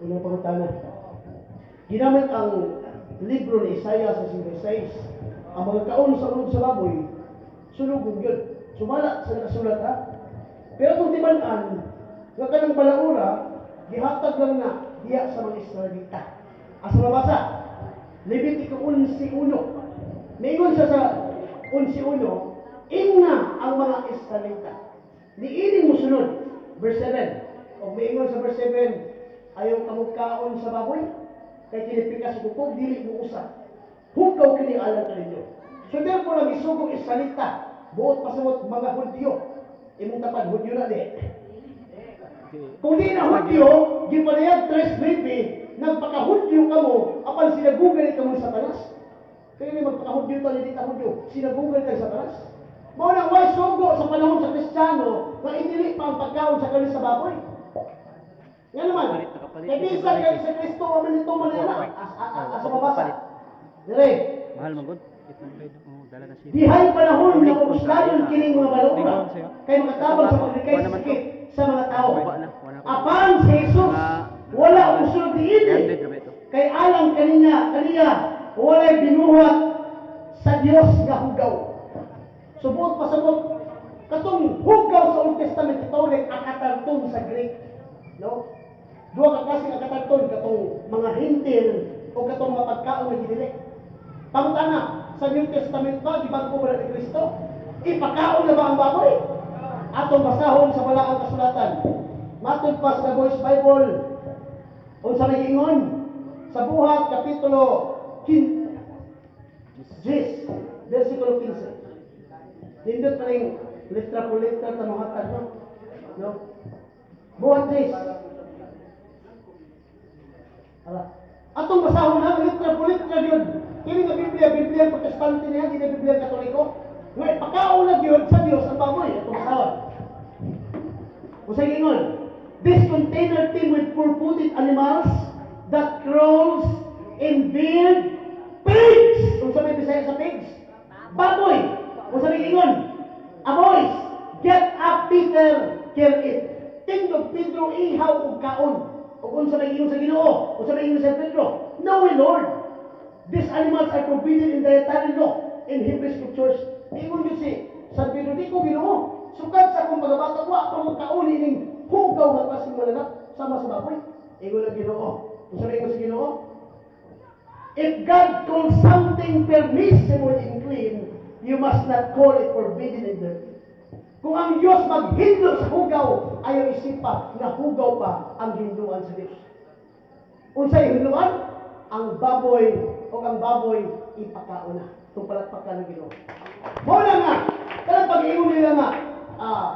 Unang pangutana. Ginamit ang libro ni Isaiah sa 66. Ang mga kaon sa ulog sa baboy, sulugong yun. Sumala sa nakasulat ha. Pero kung timanan, nga kanang balaura, gihatag lang na diya sa mga Israelita. Asa mabasa? Levitico 11.1. Mingon siya sa 11.1, Ingna ang mga Israelita. Niining mo sunod, verse 7. O miingon sa verse 7, ayaw kamugkaon sa baboy, kay kinipikas sa kukog, dili mo usa. Hukaw kini alam ka ninyo. So therefore, ang isugong Israelita, buot pasawat mga Hudyo. Imong tapad, Hudyo na di. Kung di na Hudyo, gipalayag tres baby, nagpaka-Hudyo ka mo, apan sinagugan ka mo sa tanas. Kaya ni magpaka-Hudyo to, hindi ka Hudyo, sinagugan ka sa tanas. Mao nang way sugo sa panahon sa Kristiyano, nga indili pa ang pagkaon sa kalis sa baboy. Nga naman, Nakapalit, kay bisan kay sa Kristo, ito man nila, as- as- as- asa mabasa. Dire, Mahal. Itong kayo. Oh. Dihay panahon na tayo. kining mga balura kay makatabang sa paglikay Wala sa sakit sa mga tao. Wala wala. Apan si Jesus wala. Gandid, rabi ito. Kay alang kaniya kaniya walay binuhat sa Dios nga hugaw. Subot pasabot katong hugaw sa Old Testament ito rin akatarton sa Greek. No? Duha ka klase ang akatarton katong mga hintil o katong mga pagkaon nga ginili. Pangutana, sa New Testament ba, gibago ba ni Kristo? Ipakaon na ba ang baboy? Atong basahon sa wala ang kasulatan. Matod pa sa Voice Bible. Unsa may ingon? Sa buhat, kapitulo 15, 10, versikulo 15. Nindot pa rin litra po litra tanuhatan, no? No? Buhat 10. Ala. Atong basahon na, litra po litra yun. Kini nga Biblia, Biblia protestante niya, hindi na Biblia katoliko. Ngayon, pagkaon na yun sa Diyos ang baboy. Atong basahon. Usay ingon, this container team with four-footed animals that crawls in beard pigs. Kung sabi bisaya sa pigs, baboy. Kung sabi ingon, aboys, get up Peter, kill it. Tindog Pedro ihaw og kaon. O kung sabi ingon sa Ginoo, kung sabi ingon sa Pedro, no Lord. These animals are forbidden in dietary law in Hebrew scriptures. Ingon yun si San Pedro, di ko ginoo. Sukad sa akong pagabata ko, ako mo kauli ning hugaw na klaseng malanap sama sa baboy. Ingon ang ginoo. Kung sabi ingon sa ginoo, If God calls something permissible and clean, you must not call it forbidden and dirty. Kung ang Diyos maghindo sa hugaw, ayaw isipa na hugaw pa ang hinduan sa Diyos. Unsay hinduan? Ang baboy o ang baboy ipakaon na. Itong palagpakan ng Ginoo. Muna nga, kaya pag-iyon nila nga, ah,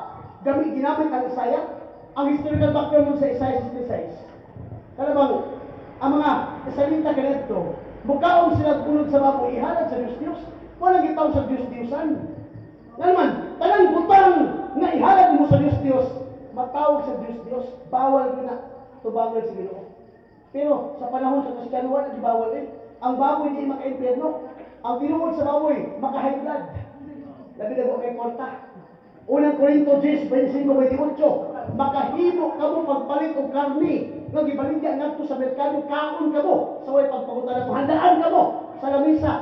gamit ginamit ang Isaiah, ang historical background sa Isaiah 66. Kaya bang, ang mga Israelita ganito, mukaon sila tulog sa baboy, ihalad sa Diyos Diyos, walang gitaw sa Diyos Diyosan. Nga naman, talang butang nga ihalad mo sa Diyos Diyos, matawag sa Diyos Diyos, bawal ko na, tubagal sa Ginoo. Pero sa panahon sa Kristiyano, wala di bawal eh. Ang baboy di maka-impyerno. Ang tinuod sa baboy, maka-high. Labi na kay Korta. Unang Korinto 10, 25, 28. Makahimo ka mo pagpalit og karni. Nga gibaligya ngadto sa merkado, kaon ka mo. Sa way pagpangutana, handaan ka mo sa lamisa.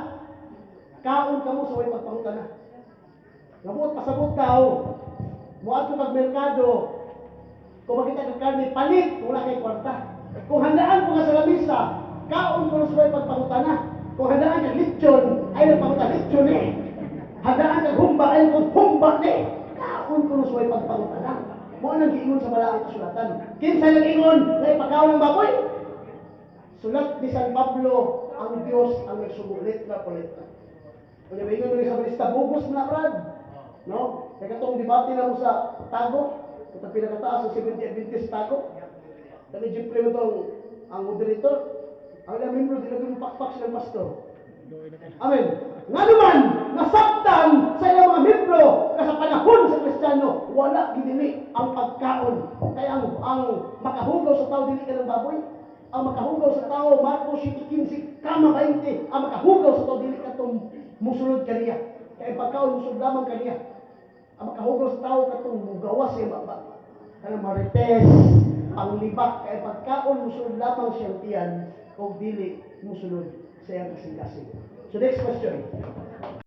Kaon ka mo sa way pagpangutana. Ngamot pasabot daw. Muadto kag merkado, kung makita ka karne, palit, wala kay kwarta. Kung handaan ko nga sa lamisa, kaon ko na sa may pagpangutana. Kung handaan ka lechon, ay nagpangutan, lechon eh. Handaan ka humba, ay humba eh. Kaon ko na sa may pagpangutana. Mo nang giingon sa malaking kasulatan. Kinsa nang ingon, na ipakaw ng baboy? Sulat ni San Pablo, ang Diyos ang nagsugo, letra po letra. Kung ingon mo sa balista, bugos na brad. No? Kaya katong debate na mo sa tago, ito pinakataas sa 70 Adventist tago. Kami jipre mo itong ang moderator. Ang ilang membro, di lang pakpak silang pastor. Amen. Nga naman, nasabtan sa ilang mga membro na sa panahon sa Kristiyano, wala gidili ang pagkaon. Kaya ang, ang makahugaw sa tao, dili ka ng baboy. Ang makahugaw sa tao, Marcos 15, kama 20, ang makahugaw sa tao, dili ka itong musulod kaniya. Kaya pagkaon, musulod lamang kaniya. Ang makahugaw sa tao, katong mugawas siya ba? Kanang marites, panglibak kay pagkaon musulod lamang siyang tiyan o dili musulod sa iyang kasing-kasing. So next question.